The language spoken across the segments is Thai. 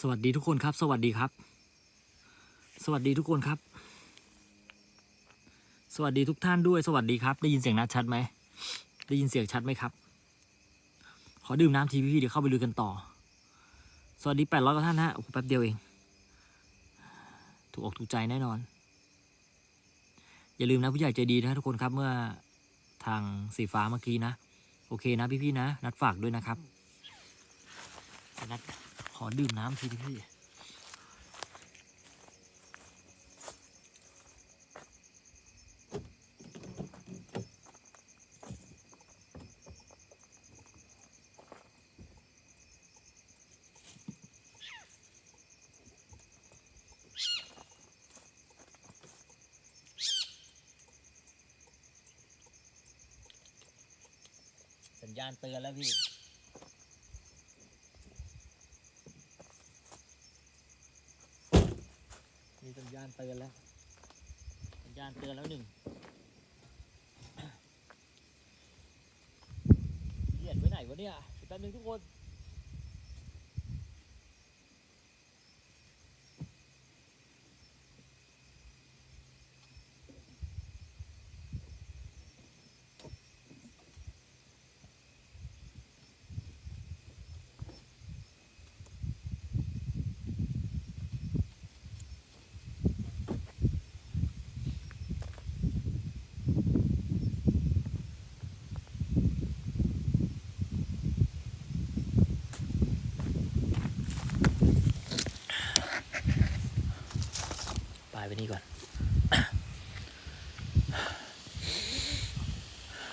สวัสดีทุกคนครับ สวัสดีครับ สวัสดีทุกคนครับ สวัสดีทุกท่านด้วย สวัสดีครับ ได้ยินเสียงนัดชัดไหมได้ยินเสียงชัดไหมครับ ขอดื่มน้ำทีพี่ๆเดี๋ยวเข้าไปลุยกันต่อ สวัสดีแปดร้อยกว่าท่านฮะโอ้แป๊บเดียวเอง ถูกอกถูกใจแน่นอน อย่าลืมนะผู้ใหญ่ใจดีนะทุกคนครับ เมื่อทางสีฟ้าเมื่อกี้นะ โอเคนะพี่ๆนะ นัดฝากด้วยนะครับนัด ขอดื่มน้ำทีพี่สัญญาณเตือนแล้วพี่ มีสัญญาณเตือนแล้ว สัญญาณเตือนแล้วหนึ่งเหยียดไว้ไหนวะเนี่ยแป๊บนึงทุกคน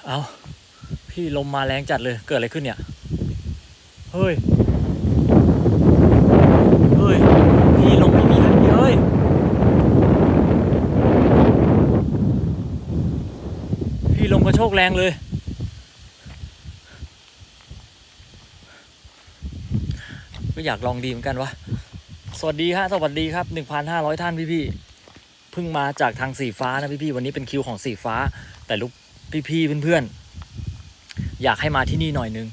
เอาพี่ลมมาแรงจัดเลยเกิดอะไรขึ้นเนี่ย เฮ้ย เฮ้ย พี่ลมไม่มีเลยพี่เฮ้ย พี่ลมกระโชกแรงเลย ก็อยากลองดีเหมือนกันวะ สวัสดีฮะ สวัสดีครับ 1,500 ท่านพี่ๆเพิ่งมาจากทางสีฟ้านะพี่ๆวันนี้เป็นคิวของสีฟ้า แต่ลูก พี่ๆเพื่อนๆอยากให้มาที่นี่หน่อยนึง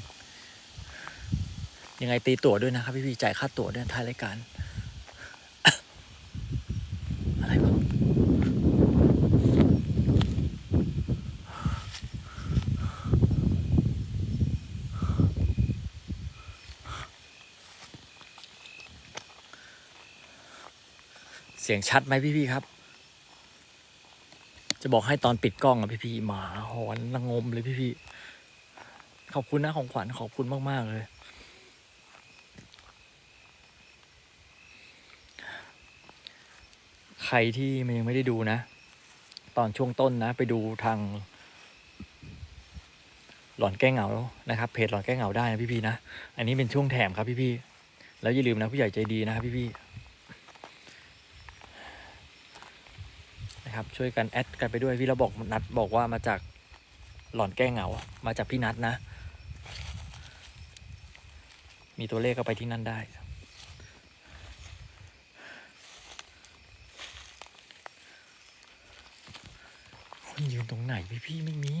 ยังไงตีตั๋วด้วยนะครับพี่ๆจ่ายค่าตั๋วด้วยท้ายรายการอะไรวะเสียงชัดไหมพี่ๆครับ จะบอกให้ตอนปิดกล้องอะพี่ๆหมาหอนระงมเลยพี่ๆขอบคุณนะของขวัญขอบคุณมาก ๆ เลย ใครที่มันยังไม่ได้ดูนะ ตอนช่วงต้นนะ ไปดูทาง หลอนแก้เหงานะครับ เพจหลอนแก้เหงาได้นะพี่ๆนะ อันนี้เป็นช่วงแถมครับพี่ๆแล้วอย่าลืมนะผู้ใหญ่ใจดีนะครับพี่ๆ นะครับช่วยกันแอดกันไปด้วยพี่เราบอกนัดบอกว่ามาจากหลอนแก้เหงา มาจากพี่นัดนะ มีตัวเลขก็ไปที่นั่นได้ คนยืนตรงไหนพี่พี่ไม่มี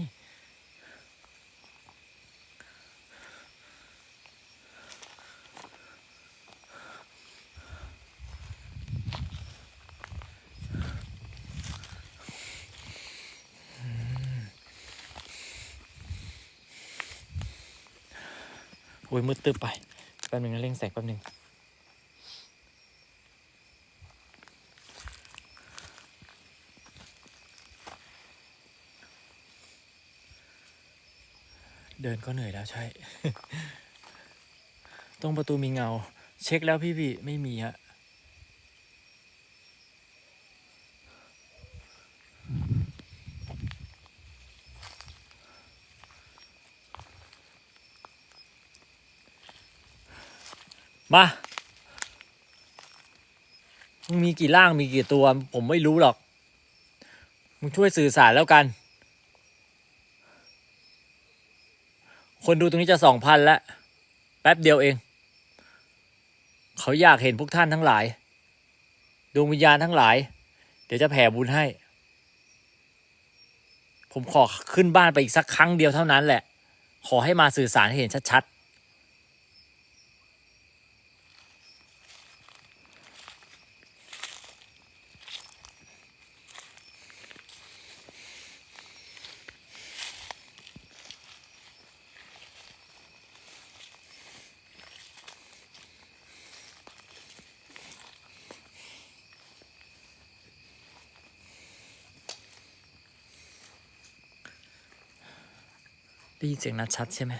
อ้ยมืดตึ๊บไปแป๊บนึงนะเร่งแสงแป๊บนึงเดินก็เหนื่อยแล้วใช่ ตรงประตูมีเงา เช็คแล้วพี่พี่ไม่มีฮะ มามึงมีกี่ร่างมีกี่ตัว ผมไม่รู้หรอก มึงช่วยสื่อสารแล้วกัน คนดูตรงนี้จะสองพันแล้ว แป๊บเดียวเอง เขาอยากเห็นพวกท่านทั้งหลาย ดวงวิญญาณทั้งหลาย เดี๋ยวจะแผ่บุญให้ ผมขอขึ้นบ้านไปอีกสักครั้งเดียวเท่านั้นแหละ ขอให้มาสื่อสารให้เห็นชัด ได้ยินเสียงนัดชัดใช่ไหม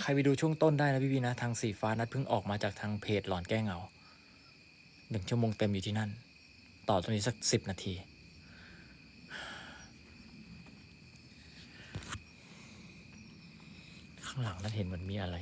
ใครไปดูช่วงต้นได้นะพี่พี่นะ ทางสีฟ้านัดเพิ่งออกมาจากทางเพจหลอนแก้เหงาหนึ่งชั่วโมงเต็มอยู่ที่นั่น ต่อตรงนี้สักสิบนาทีข้างหลังนั้นเห็นเหมือนมีอะไร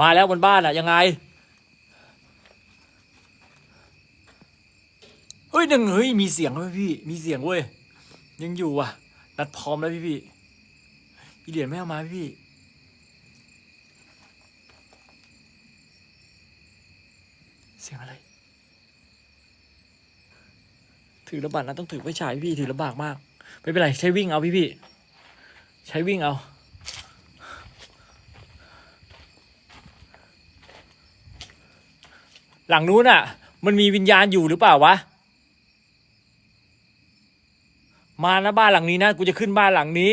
มาแล้วบนบ้านอะยังไงเฮ้ยหนึ่งเฮ้ยมีเสียงเว้ยพี่ มีเสียงเว้ยยังอยู่ว่ะนัดพร้อมแล้วพี่พี่อีเหรียญไม่เอามาพี่พี่เสียงอะไร ถือระบาดนะต้องถือไฟฉายพี่ถือลำบากมาก ไม่เป็นไร ใช้วิ่งเอาพี่พี่ ใช้วิ่งเอา หลังนู้นอะ มันมีวิญญาณอยู่หรือเปล่าวะ มานะบ้านหลังนี้นะกูจะขึ้นบ้านหลังนี้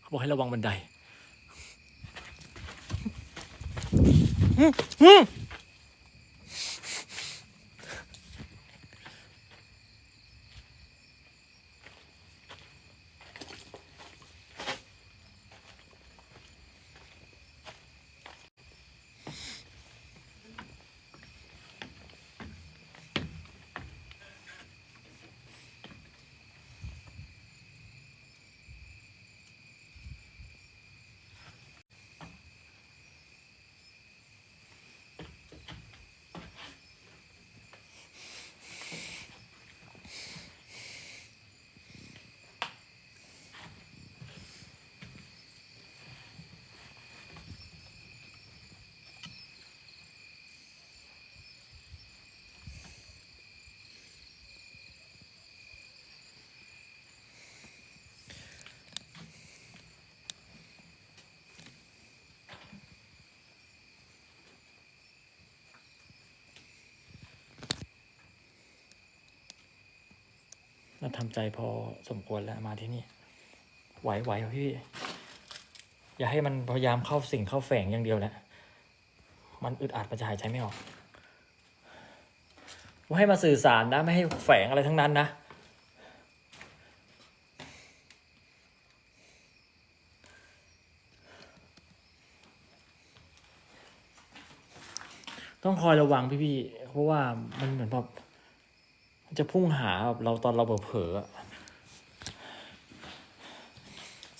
เขาบอกให้ระวังบันได อืมอืมเราทำใจพอสมควรแล้วมาที่นี่ ไหวไหวพี่ อย่าให้มันพยายามเข้าสิ่งเข้าแฝงอย่างเดียวแหละมันอึดอัดประจะหายใจไม่ออกว่าให้มาสื่อสารนะ ไม่ให้แฝงอะไรทั้งนั้นนะต้องคอยระวังพี่ๆ เพราะว่ามันเหมือนแบบ จะพุ่งหาแบบเราตอนเราเผลอๆ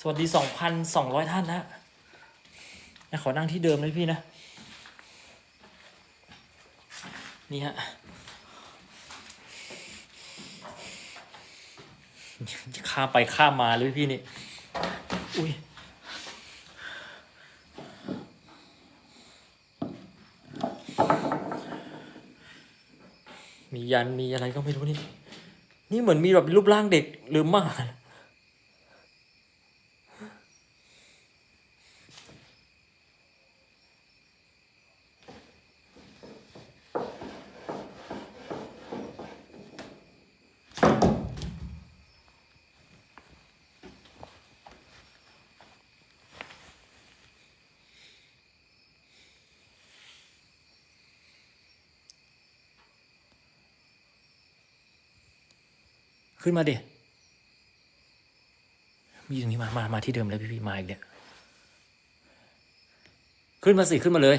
สวัสดีสองพันสองร้อยท่านนะนะขอนั่งที่เดิมเลยพี่นะ นี่ฮะข้ามไปข้ามมาเลยพี่นี่ อุ้ย ยันมีอะไรก็ไม่รู้นี่ นี่เหมือนมีแบบรูปร่างเด็กหรือหมา ขึ้นมาดิมีตรงนี้มา มา มาที่เดิมเลยพี่พี่มาอีกเนี่ยขึ้นมาสิขึ้นมาเลย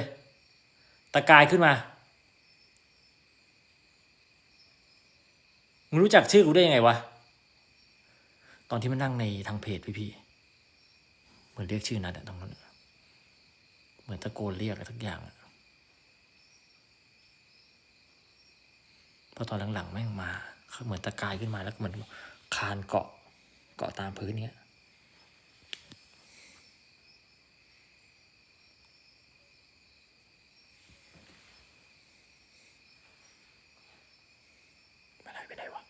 ตะกายขึ้นมา มึงรู้จักชื่อกูได้ยังไงวะ ตอนที่มันนั่งในทางเพจพี่พี่เหมือนเรียกชื่อนัดอะตรงนั้น เหมือนตะโกนเรียกอะไรทักอย่างอะพอตอนหลังๆแม่งมา เหมือนตะกายขึ้นมาแล้วเหมือนคานเกาะเกาะตามพื้นเนี้ยมันหายไปไหนวะ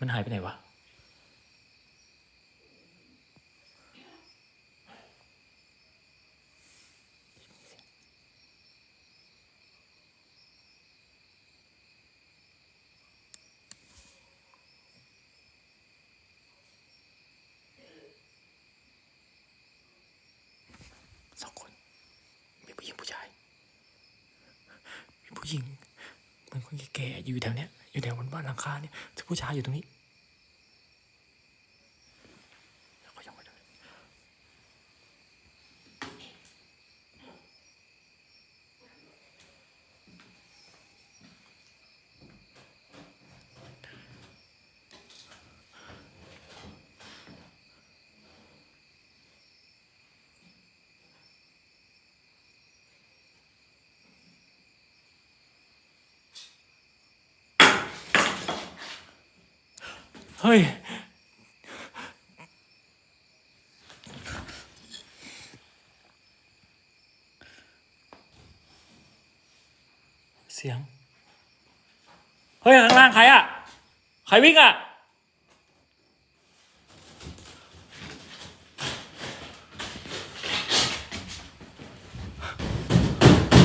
มันหายไปไหนวะ ผู้หญิงเหมื อนคนแก่อยู่แถวเนี้ยอยู่แถวบนบ้านหลังคาเนี่ยผู้ชายอยู่ตรงนี้ เฮ้ย เสียง เฮ้ยข้างล่างใครอะใครวิ่งอะ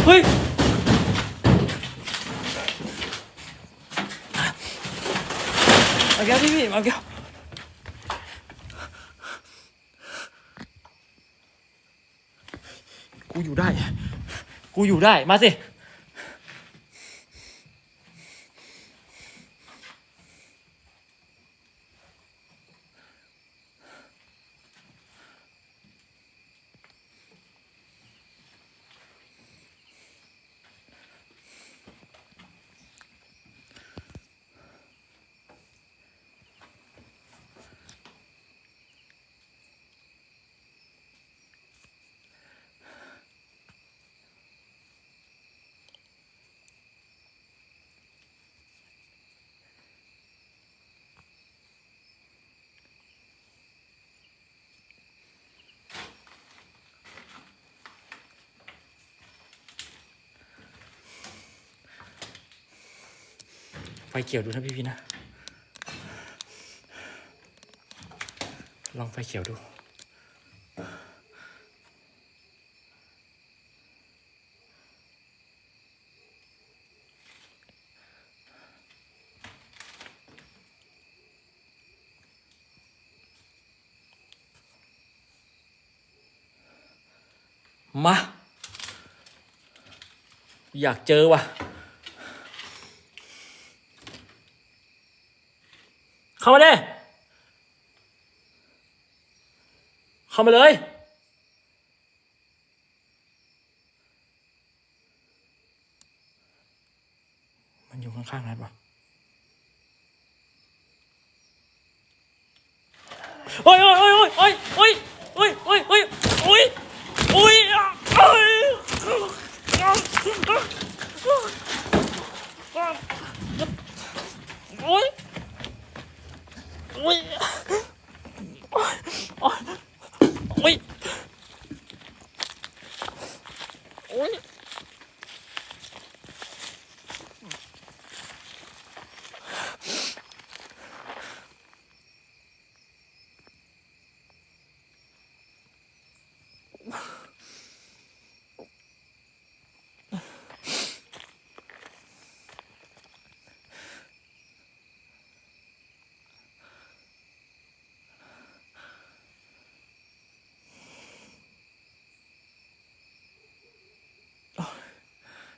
เฮ้ย มาแก้วพี่พี่มาแก้วกูอยู่ได้ กู อยู่ได้มาสิ ไฟเขียวดูนะพี่พี่นะ ลองไฟเขียวดู มา อยากเจอว่ะ เข้ามาเลยเข้ามาเลยมันอยู่ข้างๆนั้นปะ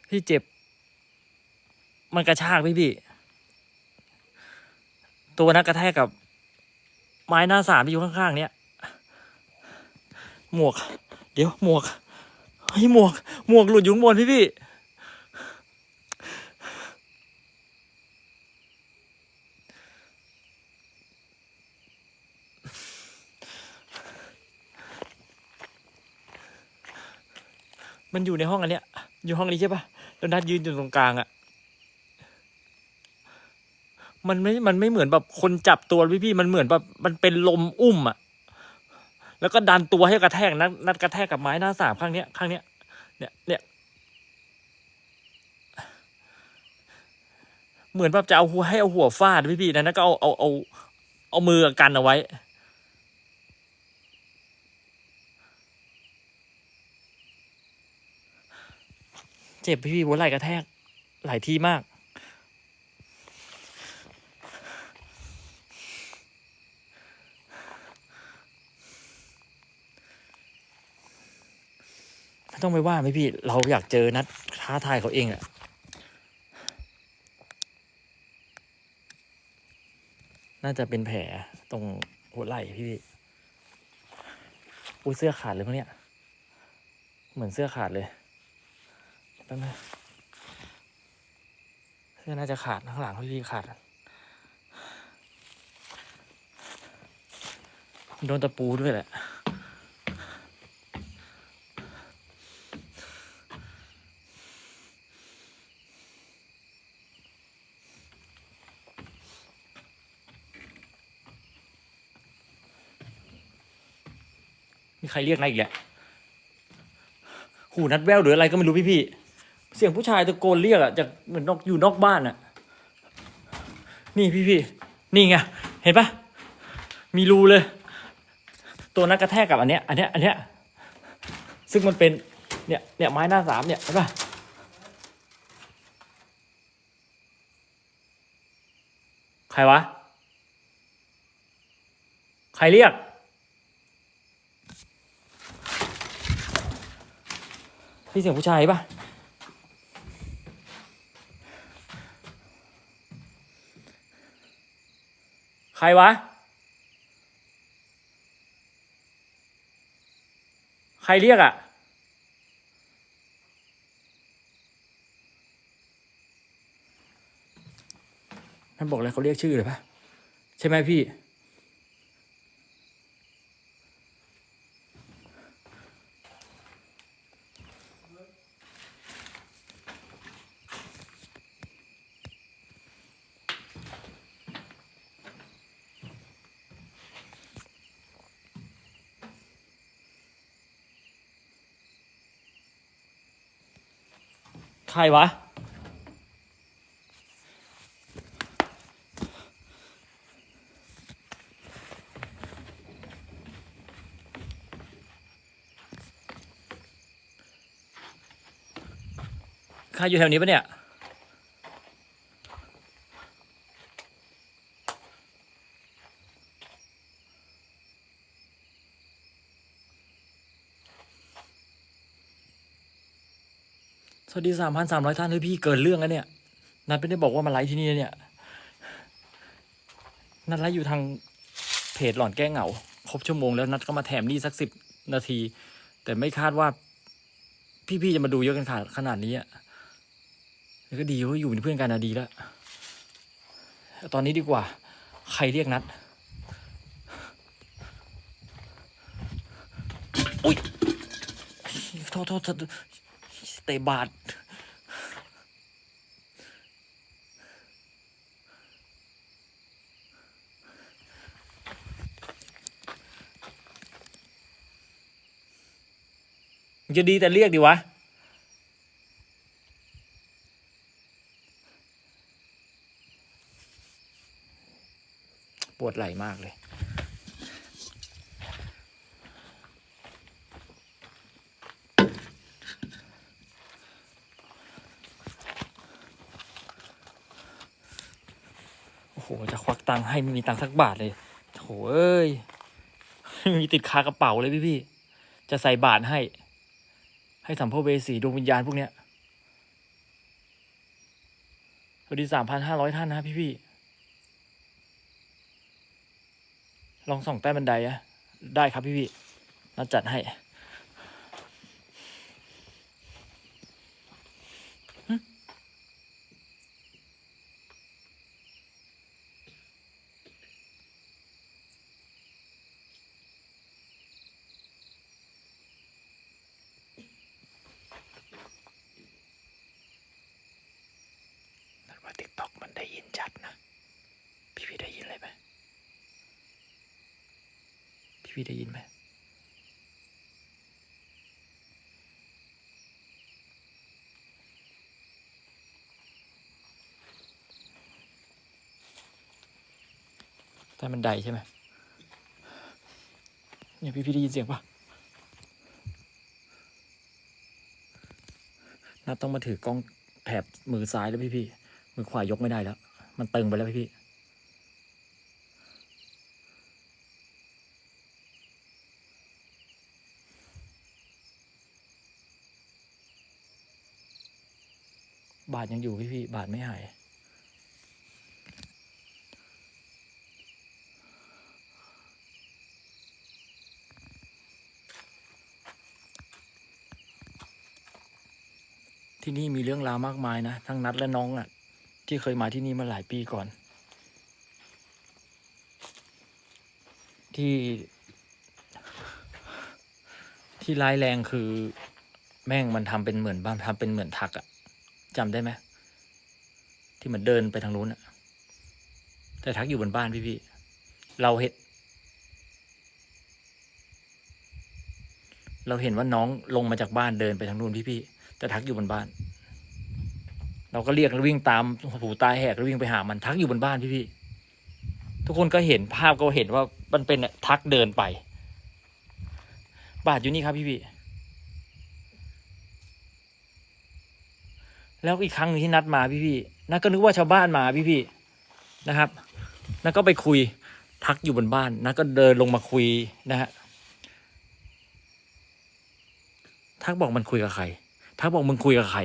พี่เจ็บ มันกระชากพี่พี่ ตัวนักกระแทกกับ ไม้หน้าสามที่อยู่ข้างๆเนี้ยหมวก เดี๋ยวหมวกเฮ้ยหมวก หมวกหลุดอยู่ข้างบนพี่พี่มันอยู่ในห้องอันเนี้ย อยู่ห้องนี้ใช่ปะ แล้วนัดยืนอยู่ตรงกลางอะมันไม่ มันไม่เหมือนแบบคนจับตัวพี่พี่มันเหมือนแบบมันเป็นลมอุ้มอะแล้วก็ดันตัวให้กระแทกนัดนัดกระแทกกับไม้หน้าสามข้างเนี้ยข้างเนี้ยเนี่ยเนี่ยเหมือนแบบจะเอาหัวให้เอาหัวฟาดพี่พี่นะนัดก็เอาเอาเอาเอามือกันเอาไว้ เจ็บพี่พี่หัวไหล่กระแทก หลายที่มาก ไม่ต้องไปว่าไหมพี่ เราอยากเจอนัดท้าทายเขาเองอะน่าจะเป็นแผลตรงหัวไหล่พี่อุ้ยเสื้อขาดเลยพวกเนี้ย เหมือนเสื้อขาดเลย แป๊บนึงเสื้อน่าจะขาดข้างหลังพี่ขาด โดนตะปูด้วยแหละมีใครเรียกนะอีกแหละหูนัดแววหรืออะไรก็ไม่รู้พี่พี่ เสียงผู้ชายตะโกนเรียกอะจากเหมือนนอกอยู่นอกบ้านอะนี่พี่พี่นี่ไงเห็นปะมีรูเลย ตัวนั้นกระแทกกับอันเนี้ยอันเนี้ยอันเนี้ยซึ่งมันเป็นเนี่ยเนี่ยไม้หน้าสามเนี่ยเห็นปะใครวะ ใครเรียกพี่เสียงผู้ชายปะ รวะ ใครเรียกอะ่ะ ท่านบอกเลยเขาเรียกชื่อเลยปะใช่ไหมพี่ ครวะ ใครอยู่แถวนี้ปะเนี่ย วัสดีสามพันสามร้อยท่านเฮ้ยพี่เกินเรื่องแล้วเนี่ยนัดไม่ได้บอกว่ามาไลฟ์ที่นี่เนี่ยนัดไลฟ์อยู่ทางเพจหลอนแก้เหงา ครบชั่วโมงแล้วนัดก็มาแถมนี่สักสิบนาที แต่ไม่คาดว่า พี่ๆจะมาดูเยอะกันขนาดขนาดนี้อะแล้วก็ดีว่าอยู่เป็นเพื่อนกันนะดีแล้วตอนนี้ดีกว่า ใครเรียกนัดอุ้ยทษโทษโทษ เตะบาดจะดีแต่เรียกดีวะ ปวดไหล่มากเลย โอ้โห จะควัก ตังค์ให้ไม่มีตังค์สักบาทเลยโถเอ้ยไม่มีติดคากระเป๋าเลยพี่พี่จะใส่บาทให้ ให้สัมภเวสีดวงวิญญาณพวกเนี้ยสวัสดีสามพันห้าร้อยท่านนะพี่พี่ลองส่องใต้บันไดอะได้ครับพี่พี่ๆนัดจัดให้นัดว่าติ๊กต็อกมันได้ยินชัดนะ พี่พี่ๆได้ยินอะไรไหม พี่ได้ยินไหมใต้บันไดใช่ไหมเนี่ยพี่พี่ได้ยินเสียงปะนัดต้องมาถือกล้องแถบมือซ้ายแล้วพี่พี่มือขวายกไม่ได้แล้ว มันตึงไปแล้วพี่พี่ บาดยังอยู่พี่พี่บาดไม่หายที่นี่มีเรื่องราวมากมายนะ ทั้งนัดและน้องอะ่ะ ที่เคยมาที่นี่มาหลายปีก่อน ที่ ที่ร้ายแรงคือ แม่งมันทำเป็นเหมือนบ้านทำเป็นเหมือนทักอะ่ะ จำได้ไหมที่มือนเดินไปทางนู้นอะแต่ทักอยู่บนบ้านพี่พี่เราเห็นเราเห็นว่าน้องลงมาจากบ้านเดินไปทางนู้นพี่พี่แต่ทักอยู่บนบ้าน เราก็เรียกแล้ววิ่งตามหูตายแหกแล้ววิ่งไปหามันทักอยู่บนบ้านพี่พี่ทุกคนก็เห็นภาพก็เห็นว่ามันเป็นทักเดินไป บาดอยู่นี่ครับพี่พี่ แล้วอีกครั้งนึงที่นัดมาพี่พี่นัดก็นึกว่าชาวบ้านมาพี่พี่นะครับนัดก็ไปคุยทักอยู่บนบ้านนัดก็เดินลงมาคุยนะฮะทักบอกมันคุยกับใครทักบอกมึงคุยกับใคร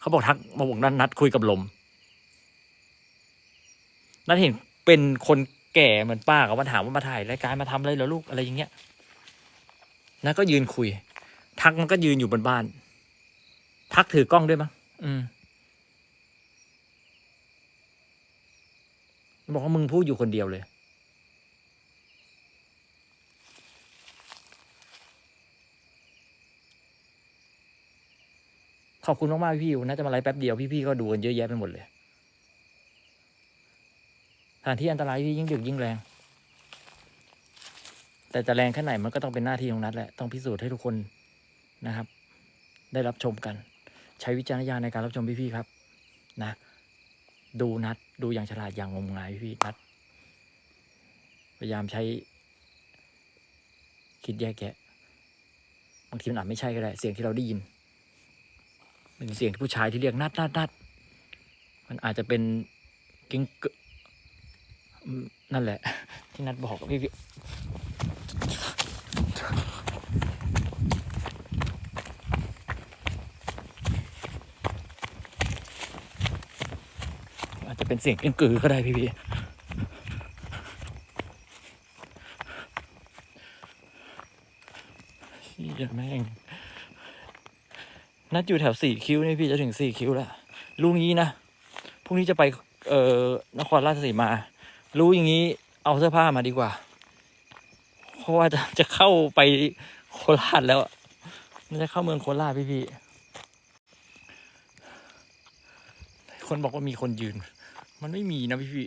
เขาบอกทักมาบอกนัดนัดคุยกับลมนัดเห็นเป็นคนแก่เหมือนป้าเขามาถามว่ามาถ่ายรายการมาทำอะไรเหรอลูกอะไรอย่างเงี้ยนัดก็ยืนคุย ทักมันก็ยืนอยู่บนบ้าน ทักถือกล้องด้วยมั้ง อืมบอกว่ามึงพูดอยู่คนเดียวเลย ขอบคุณมากๆพี่น่าจะมาไลฟ์แป๊บเดียวพี่ๆก็ดูกันเยอะแยะไปหมดเลยสถานที่อันตรายพี่ยิ่งดึกยิ่งแรง แต่จะแรงแค่ไหนมันก็ต้องเป็นหน้าที่ของนัดแหละ ต้องพิสูจน์ให้ทุกคนนะครับ ได้รับชมกัน ใช้วิจารณญาณในการรับชมพี่ๆครับนะ ดูนัดดูอย่างฉลาดอย่างงมงายพี่นัด พยายามใช้ คิดแยกแยะบางทีมันอาจไม่ใช่ก็ได้ เสียงที่เราได้ยินเป็นเสียงที่ผู้ชายที่เรียกนัดนัดนัดมันอาจจะเป็นกิ้งเกอืมนั่นแหละ ที่นัดบอกกับพี่ จะเป็นเสียงกิ้งกือก็ได้พี่พี่พี่จะแม่ง นัดอยู่แถวสี่คิ้วนี่พี่จะถึงสี่คิ้วแล้วรู้งี้นะ พรุ่งนี้จะไป เอ่อนครราชสีมา รู้อย่างนี้ เอาเสื้อผ้ามาดีกว่า เพราะว่าจะจะเข้าไปโคราชแล้วอะมันจะเข้าเมืองโคราชพี่พี่คนบอกว่ามีคนยืน มันไม่มีนะพี่พี่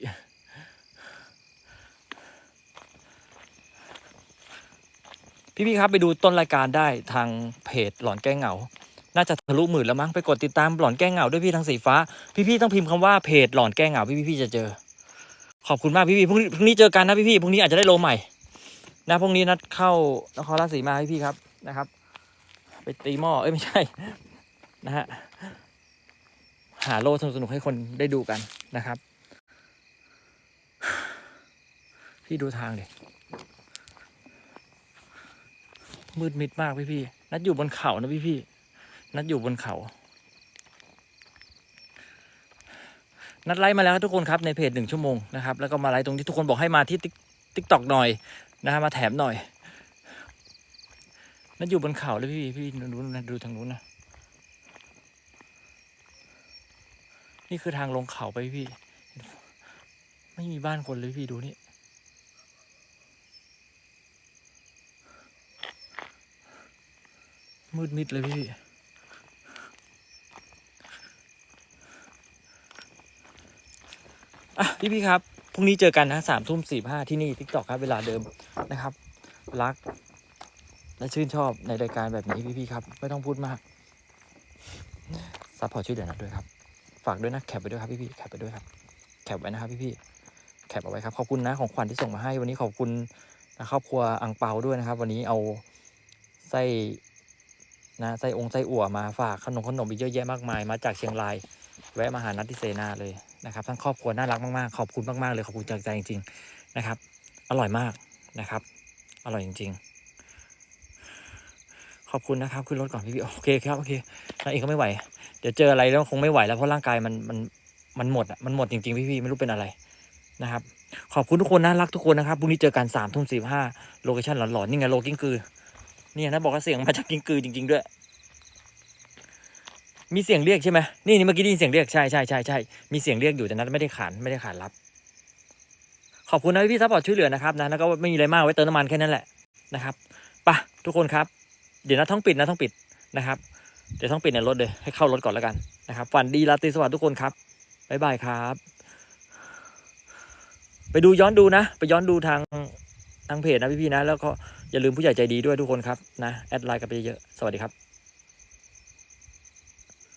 พี่พี่ครับไปดูต้นรายการได้ทางเพจหลอนแก้เหงา น่าจะทะลุหมื่นแล้วมั้งไปกดติดตามหลอนแก้เหงาด้วยพี่ทางสีฟ้า พี่ๆต้องพิมพ์คำว่าเพจหลอนแก้เหงาพี่พี่ๆจะเจอ ขอบคุณมากพี่ๆพรุ่งนี้พรุ่งนี้เจอกันนะพี่ๆพรุ่งนี้อาจจะได้โลใหม่ นะพรุ่งนี้นัดเข้านครราชสีมาพี่ๆครับนะครับ ไปตีหม้อเอ้ยไม่ใช่ นะฮะหาโลสนุกๆให้คนได้ดูกัน นะครับ พี่ดูทางดิมืดมิดมากพี่ๆนัดอยู่บนเขานะพี่ๆนัดอยู่บนเขา นัดไลฟ์มาแล้วทุกคนครับในเพจหนึ่งชั่วโมงนะครับ แล้วก็มาไลฟ์ตรงที่ทุกคนบอกให้มาที่ติ๊กตอกหน่อยนะฮะมาแถมหน่อย นัดอยู่บนเขาเลยพี่พี่ดูดูทางนู้นนะ นี่คือทางลงเขาไปพี่ ไม่มีบ้านคนเลยพี่ดูนี่ มืดมิดเลยพี่อะพี่พี่ครับ พรุ่งนี้เจอกันนะสามทุ่มสี่ห้าที่นี่ทิกตอกครับ เวลาเดิมนะครับ รัก และชื่นชอบในรายการแบบนี้พี่พี่ครับ ไม่ต้องพูดมากซัพพอร์ตช่วยเหลือนัดด้วยครับ ฝากด้วยนะแคปไปด้วยครับพี่พี่ๆแคปไปด้วยครับแคปไว้นะครับพี่พี่ๆแคปเอาไว้ครับขอบคุณนะของขวัญที่ส่งมาให้วันนี้ขอบคุณนะครอบครัวอังเปาด้วยนะครับ วันนี้เอาไส้นะไส้องค์ไส้อั่วมาฝากขนมขนมอีกเยอะแยะมากมาย มาจากเชียงราย แวะมาหานัดที่เซนาเลยนะครับทั้งครอบครัวน่ารักมากๆขอบคุณมากๆเลยขอบคุณจากใจจริง ๆนะครับ อร่อยมากนะครับ อร่อยจริง ๆ ขอบคุณนะครับขึ้นรถก่อนพี่พี่โอเคครับโอเคนั่นเองก็ไม่ไหว เดี๋ยวเจออะไรแล้วคงไม่ไหวแล้วเพราะร่างกายมันมันมันหมดอะมันหมดจริงๆพี่พี่ไม่รู้เป็นอะไรนะครับ ขอบคุณทุกคนนะรักทุกคนนะครับพรุ่งนี้เจอกันสามทุ่มสี่ห้าโลเคชั่นหลอนๆนี่ไงโลกิ้งกือเนี่ยนะบอกว่าเสียงมาจากกิ้งกือจริง ๆ ด้วย มีเสียงเรียกใช่ไหมนี่นี่เมื่อกี้ได้ยินเสียงเรียกใช่ใช่ใช่ใช่มีเสียงเรียกอยู่แต่นัดไม่ได้ขานไม่ได้ขานรับ ขอบคุณนะพี่ซัพพอร์ตช่วยเหลือนะครับนะแล้วก็ไม่มีอะไรมากไว้เติมน้ำมันแค่นั้นแหละนะครับปะทุกคนครับ เดี๋ยวนัดท้องปิดนะท้องปิดนะครับ เดี๋ยวต้องปิดในรถเลยให้เข้ารถก่อนแล้วกันนะครับฝันดีราตรีสวัสดิ์ทุกคนครับบ๊ายบายครับ ไปดูย้อนดูนะ ไปย้อนดูทางทางเพจนะพี่ๆนะ แล้วก็อย่าลืมผู้ใหญ่ใจดีด้วยทุกคนครับนะแอดไลน์กันไปเยอะๆสวัสดีครับ